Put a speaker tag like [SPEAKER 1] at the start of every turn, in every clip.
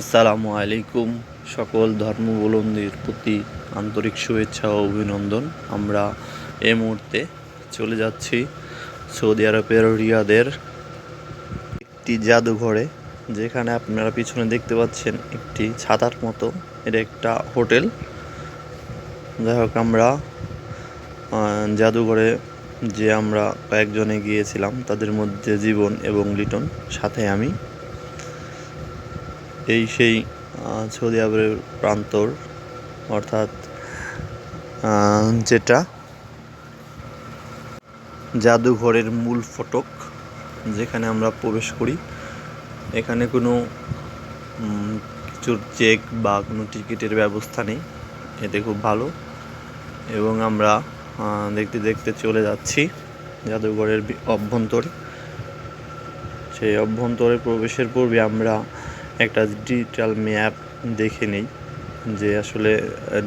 [SPEAKER 1] আসসালামু আলাইকুম, সকল ধর্মাবলম্বীর প্রতি আন্তরিক শুভেচ্ছা ও অভিনন্দন। আমরা এই মুহূর্তে চলে যাচ্ছি সৌদি আরবের রিয়াদের একটি জাদুঘরে, যেখানে আপনারা পিছনে দেখতে পাচ্ছেন একটি ছাতার মতো। এটা একটা হোটেল। যাই হোক, আমরা জাদুঘরে যে আমরা কয়েকজনে গিয়েছিলাম, তাদের মধ্যে জীবন এবং লিটন, সাথে আমি। এই সেই সৌদি আরবের প্রান্তর, অর্থাৎ যেটা জাদুঘরের মূল ফটক, যেখানে আমরা প্রবেশ করি। এখানে কোনো কিছুর চেক বা কোনো টিকিটের ব্যবস্থা নেই। এতে খুব ভালো। এবং আমরা দেখতে দেখতে চলে যাচ্ছি জাদুঘরের অভ্যন্তরে। সেই অভ্যন্তরে প্রবেশের পূর্বে আমরা একটা ডিজিটাল ম্যাপ দেখে নিই যে আসলে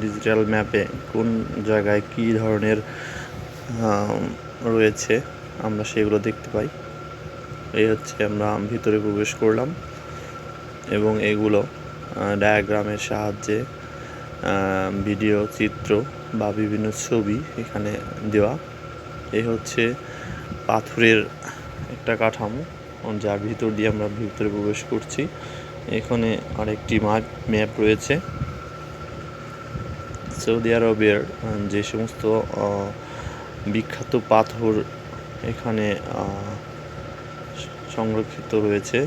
[SPEAKER 1] ডিজিটাল ম্যাপে কোন জায়গায় কী ধরনের রয়েছে, আমরা সেগুলো দেখতে পাই। এই হচ্ছে আমরা ভিতরে প্রবেশ করলাম এবং এগুলো ডায়াগ্রামের সাহায্যে ভিডিও চিত্র বা বিভিন্ন ছবি এখানে দেওয়া। এই হচ্ছে পাথরের একটা কাঠামো, যার ভিতর দিয়ে আমরা ভিতরে প্রবেশ করছি। এখানে আরেকটি মাঠ ম্যাপ রয়েছে। সৌদি আরবের যে সমস্ত বিখ্যাত পাথর এখানে সংরক্ষিত রয়েছে।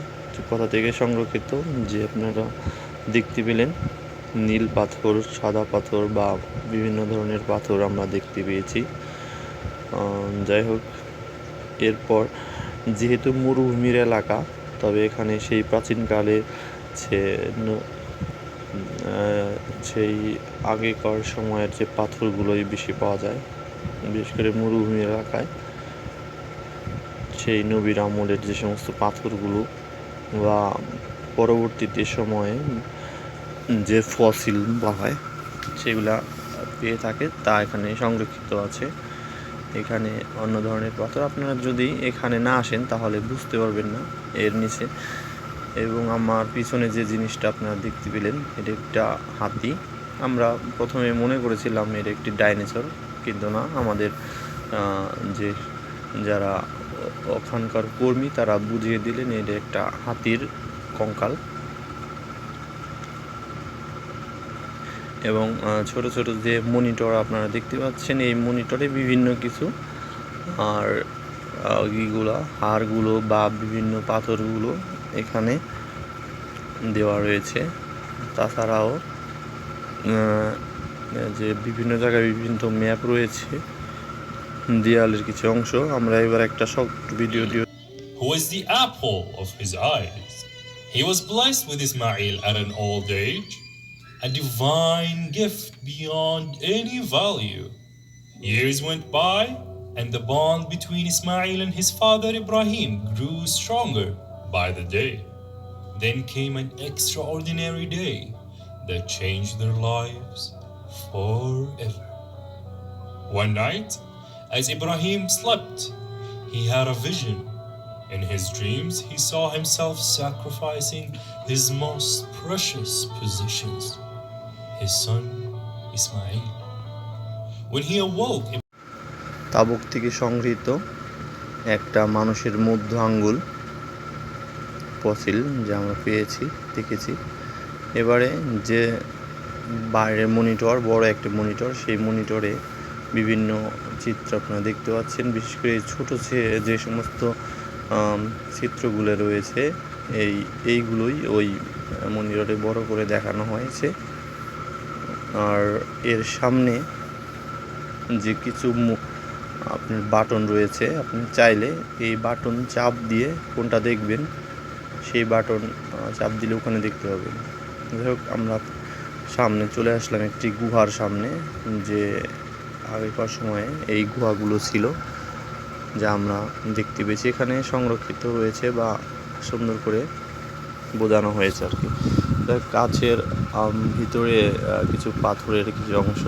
[SPEAKER 1] কোথা থেকে সংরক্ষিত? যে আপনারা দেখতে পেলেন, নীল পাথর, সাদা পাথর বা বিভিন্ন ধরনের পাথর আমরা দেখতে পেয়েছি। যাই হোক, এরপর যেহেতু মরুভূমির এলাকা, তবে এখানে সেই প্রাচীনকালে যে সেই আগেকার সময়ের যে পাথরগুলোই বেশি পাওয়া যায়, বিশেষ করে মরুভূমি এলাকায়, সেই নবীর আমলের যে সমস্ত পাথরগুলো বা পরবর্তীতে সময়ে যে ফসিল হয়, সেগুলা পেয়ে থাকে, তা এখানে সংরক্ষিত আছে। এখানে অন্য ধরনের পাথর, আপনারা যদি এখানে না আসেন, তাহলে বুঝতে পারবেন না, এর নিচে। এবং আমার পিছনে যে জিনিসটা আপনারা দেখতে পেলেন, এটা একটা হাতি। আমরা প্রথমে মনে করেছিলাম এটা একটি ডাইনোসর, কিন্তু না, আমাদের যে যারা ওখানকার কর্মী, তারা বুঝিয়ে দিলেন এটা একটা হাতির কঙ্কাল। এবং ছোট ছোট যে মনিটর আপনারা দেখতে পাচ্ছেন, এই মনিটরে বিভিন্ন কিছু, আর ইগুলা হাড়গুলো বা বিভিন্ন পাথরগুলো এখানে দেওয়া রয়েছে তাছাড়াও যে বিভিন্ন জায়গায় বিভিন্ন ম্যাপ রয়েছে দেয়ালের কিছু অংশ আমরা এবার একটা শর্ট ভিডিও দিয়ে
[SPEAKER 2] who is the apple of his eyes. He was blessed with Ismail at an old age, a divine gift beyond any value. Years went by, and the bond between Ismail and his father Ibrahim grew stronger by the day. Then came an extraordinary day that changed their lives forever. One night, as Ibrahim slept, he had a vision. In his dreams, he saw himself sacrificing his most precious possessions, his son Ismail. When he awoke,
[SPEAKER 1] Tabuk থেকে সংগৃহীত একটা মানুষের মধ্য আঙ্গুল fossil যা আমরা পেয়েছি, দেখেছি। এবারে যে বাইরের মনিটর, বড় একটা মনিটর, সেই মনিটরে বিভিন্ন চিত্র আপনারা দেখতে পাচ্ছেন। বিশেষ করে ছোটো যে- সমস্ত চিত্রগুলো রয়েছে, এই, এইগুলোই ওই মনিটরে বড় করে দেখানো হয়েছে। আর এর সামনে যে কিছু আপনার বাটন রয়েছে, আপনি চাইলে এই বাটন চাপ দিয়ে কোনটা দেখবেন সেই বাটন চাপ দিলে ওখানে দেখতে পাবেন। যাই হোক, আমরা সামনে চলে আসলাম একটি গুহার সামনে, যে আগেকার সময়ে এই গুহাগুলো ছিল, যা আমরা দেখতে পেয়েছি। এখানে সংরক্ষিত রয়েছে বা সুন্দর করে বোঝানো হয়েছে আর কি। কাছের ভিতরে কিছু পাথরের কিছু অংশ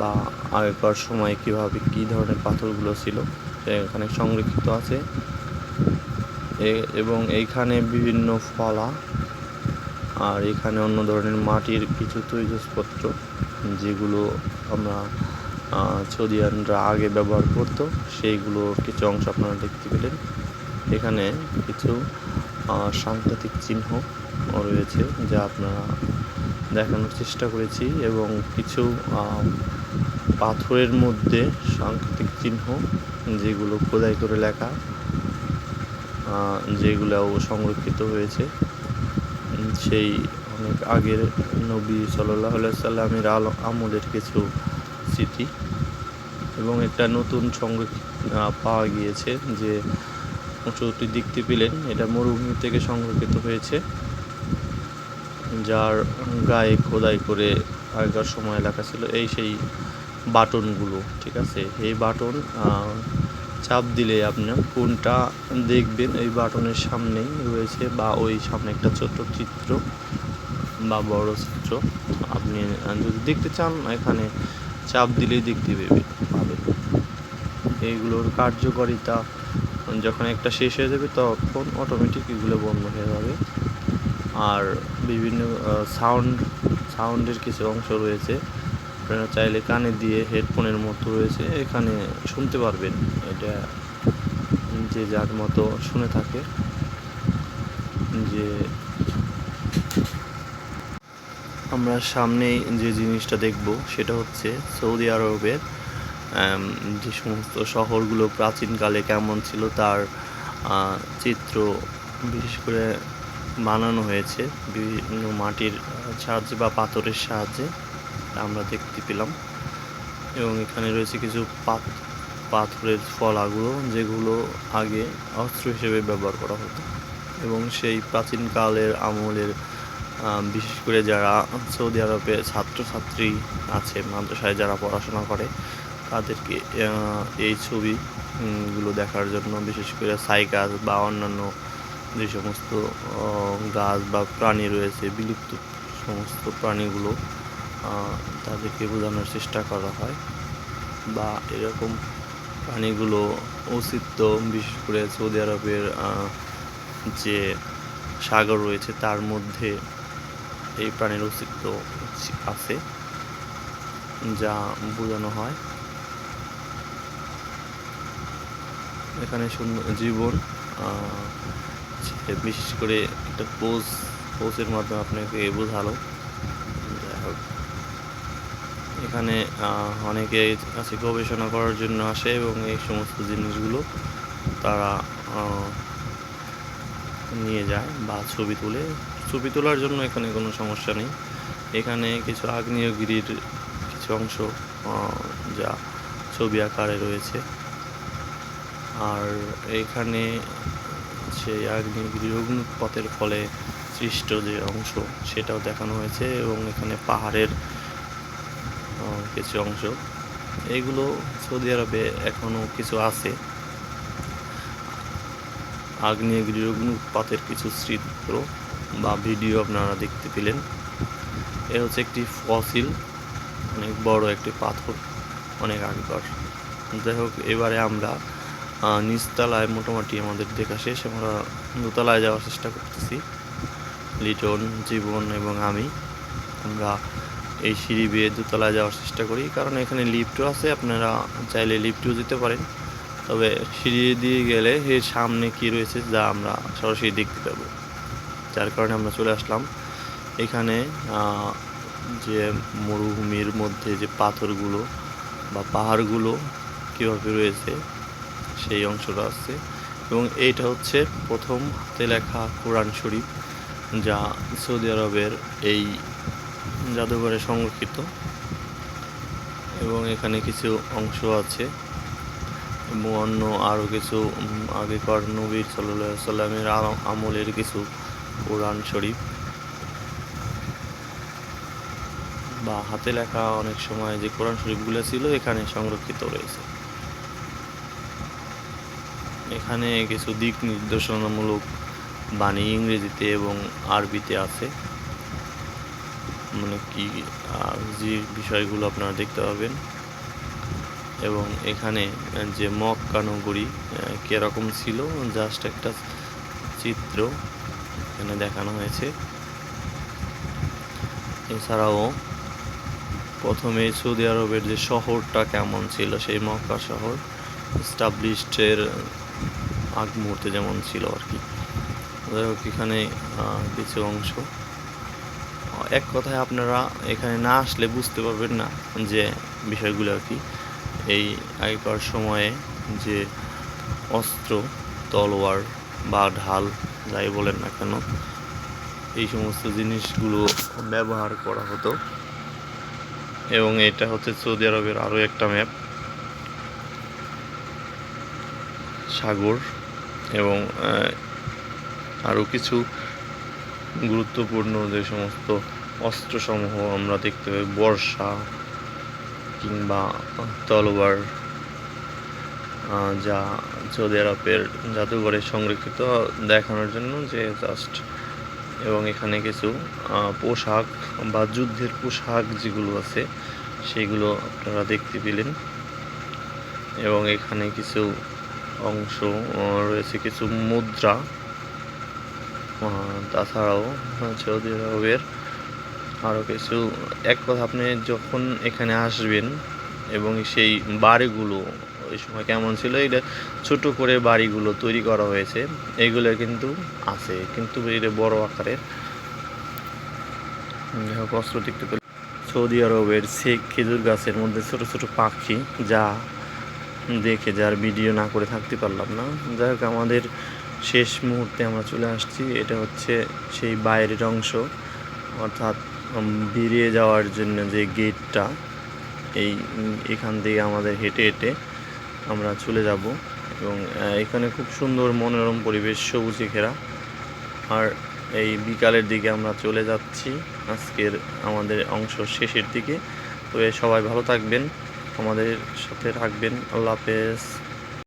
[SPEAKER 1] বা আগেকার সময় কীভাবে কী ধরনের পাথরগুলো ছিল এখানে সংরক্ষিত আছে। এবং এইখানে বিভিন্ন ফলা আর এখানে অন্য ধরনের মাটির কিছু তৈজসপত্র যেগুলো আমরা আহ, সৌদিয়ানরা আগে ব্যবহার করতো সেইগুলোর কিছু অংশ আপনারা দেখতে পেলেন। এখানে কিছু সাংকেতিক চিহ্ন রয়েছে যা আপনারা দেখানোর চেষ্টা করেছি এবং কিছু পাথরের মধ্যে সাংকেতিক চিহ্ন যেগুলো খোদাই করে লেখা। যেগুলো সংরক্ষিত হয়েছে। সেই অনেক আগের নবী সাল্লাহ সাল্লামের আল, আমলের কিছু স্মৃতি। এবং একটা নতুন সংরক্ষিত পাওয়া গিয়েছে যে অংশটি দেখতে পেলেন, এটা মরুভূমি থেকে সংরক্ষিত হয়েছে। যার গায়ে খোদাই করে আগেকার সময় লেখা ছিল, এই সেই বাটনগুলো, ঠিক আছে? এই বাটন চাপ দিলে আপনার কোনটা দেখবেন? এই বাটনের সামনেই রয়েছে বা ওই সামনে একটা ছোট্ট চিত্র বা বড় চিত্র। আপনি যদি দেখতে চান, এখানে চাপ দিলেই দেখতে পেবে পাবেন। এইগুলোর কার্যকারিতা যখন একটা শেষ হয়ে যাবে, তখন অটোমেটিক এগুলো বন্ধ হয়ে যাবে। আর বিভিন্ন সাউন্ড সাউন্ডের কিছু অংশ রয়েছে। আপনারা চাইলে কানে দিয়ে হেডফোনের মতো রয়েছে এখানে শুনতে পারবেন। এটা যে যার মতো শুনে থাকে। যে আমরা সামনেই যে জিনিসটা দেখব, সেটা হচ্ছে সৌদি আরবের যে সমস্ত শহরগুলো প্রাচীনকালে কেমন ছিল তার চিত্র বিশেষ করে বানানো হয়েছে। বিভিন্ন মাটির সাহায্যে বা পাথরের সাহায্যে। আমরা দেখতে পেলাম। এবং এখানে রয়েছে কিছু পাত- পাথরের ফলাগুলো যেগুলো আগে অস্ত্র হিসেবে ব্যবহার করা হতো। এবং সেই প্রাচীনকালের আমলের বিশেষ করে যারা সৌদি আরবে ছাত্রছাত্রী আছে, মাদ্রাসায় যারা পড়াশোনা করে, তাদেরকে এই ছবিগুলো দেখার জন্য, বিশেষ করে সাইকাস বা অন্যান্য যে সমস্ত গাছ বা প্রাণী রয়েছে, বিলুপ্ত সমস্ত প্রাণীগুলো তাদেরকে বোঝানোর চেষ্টা করা হয় বা এরকম প্রাণীগুলো অস্তিত্ব, বিশেষ করে সৌদি আরবের যে সাগর রয়েছে তার মধ্যে এই প্রাণীর অস্তিত্ব আছে যা বোঝানো হয়। এখানে জীবন বিশেষ করে একটা পোজ পোজের মাধ্যমে আপনাকে বোঝালো যাই হোক এখানে অনেকে আছে গবেষণা করার জন্য আসে এবং এই সমস্ত জিনিসগুলো তারা নিয়ে যায় বা ছবি তুলে। ছবি তোলার জন্য এখানে কোনো সমস্যা নেই। এখানে কিছু আগ্নেয়গিরির কিছু অংশ যা ছবি আকারে রয়েছে। আর এখানে সেই আগ্নেয়গিরির অগ্নুৎপাতের ফলে সৃষ্ট যে অংশ, সেটাও দেখানো হয়েছে এবং এখানে পাহাড়ের কিছু অংশ। এগুলো সৌদি আরবে এখনও কিছু আছে। আগ্নেয়গিরির অগ্নুৎপাতের কিছু চিত্র বা ভিডিও আপনারা দেখতে পেলেন। এ হচ্ছে একটি ফসিল, অনেক বড় একটি পাথর, অনেক আগেকার। যাই হোক, এবারে আমরা নিচতলায় মোটামুটি আমাদের দেখা শেষ। আমরা দোতলায় যাওয়ার চেষ্টা করতেছি। লিটন, জীবন এবং আমি। আমরা এই সিঁড়ি বেয়ে দোতলায় যাওয়ার চেষ্টা করি। কারণ এখানে লিফটও আছে, আপনারা চাইলে লিফটও যেতে পারেন। তবে সিঁড়ি দিয়ে গেলে এর সামনে কি রয়েছে যা আমরা সরাসরি দেখতে পাবো। যার কারণে আমরা চলে আসলাম। এখানে যে মরুভূমির মধ্যে যে পাথরগুলো বা পাহাড়গুলো কীভাবে রয়েছে, সেই অংশটা আছে। এবং এইটা হচ্ছে প্রথম হাতে লেখা কোরআন শরীফ, যা সৌদি আরবের এই জাদুঘরে সংরক্ষিত। এবং এখানে কিছু অংশ আছে। এবং অন্য আরও কিছু আগেকার নবীর সাল্লাহ সাল্লামের আমলের কিছু কোরআন শরীফ। বা হাতে লেখা অনেক সময় যে কোরআন শরীফগুলো ছিল, এখানে সংরক্ষিত রয়েছে। এখানে কিছু দিক নির্দেশনামূলক বাণী ইংরেজিতে এবং আরবিতে আছে। মানে কি যে বিষয়গুলো আপনারা দেখতে পাবেন। এবং এখানে যে মক্কা নগরী কীরকম ছিল, জাস্ট একটা চিত্র এখানে দেখানো হয়েছে। এছাড়াও, প্রথমে সৌদি আরবের যে শহরটা কেমন ছিল, সেই মক্কা শহর স্টাবলিশডের আগ মুহূর্তে যেমন ছিল আর কি। যাই হোক, এখানে কিছু অংশ। এক কথায় আপনারা এখানে না আসলে বুঝতে পারবেন না যে বিষয়গুলো আর কি। এই আগেকার সময়ে যে অস্ত্র, তলোয়ার বা ঢাল যাই বলেন না কেন, এই সমস্ত জিনিসগুলো ব্যবহার করা হতো। এবং এটা হচ্ছে সৌদি আরবের আরও একটা ম্যাপ সাগর এবং আরও কিছু গুরুত্বপূর্ণ যে সমস্ত অস্ত্রসমূহ আমরা দেখতে পাই, বর্ষা কিংবা তলোয়ার যা সৌদি আরবের জাদুঘরে সংরক্ষিত দেখানোর জন্য যে জাস্ট এবং এখানে কিছু পোশাক বা যুদ্ধের পোশাক যেগুলো আছে, সেগুলো আপনারা দেখতে পেলেন। এবং এখানে কিছু অংশ রয়েছে কিছু মুদ্রা তাছাড়াও সৌদি আরবের আরও কিছু এক কথা আপনি যখন এখানে আসবেন এবং সেই বাড়িগুলো, ওই সময় কেমন ছিল এটা ছোট করে বাড়িগুলো তৈরি করা হয়েছে এইগুলো কিন্তু আছে, কিন্তু এটা বড় আকারের অস্ত্র দেখতে পেলে। সৌদি আরবের শেখ খেজুর গাছের মধ্যে ছোট ছোট পাখি, যা দেখে যার ভিডিও না করে থাকতে পারলাম না। যাই হোক, আমাদের শেষ মুহূর্তে আমরা চলে আসছি। এটা হচ্ছে সেই বাইরের অংশ, অর্থাৎ বেরিয়ে যাওয়ার জন্য যে গেটটা এই এখান থেকে আমাদের হেঁটে হেঁটে আমরা চলে যাব এবং এখানে খুব সুন্দর মনোরম পরিবেশ, সবুজে ঘেরা। আর এই বিকালের দিকে আমরা চলে যাচ্ছি আজকের আমাদের অংশ শেষের দিকে। তবে সবাই ভালো থাকবেন, আমাদের সাথে থাকবেন। আল্লাহ হাফেজ।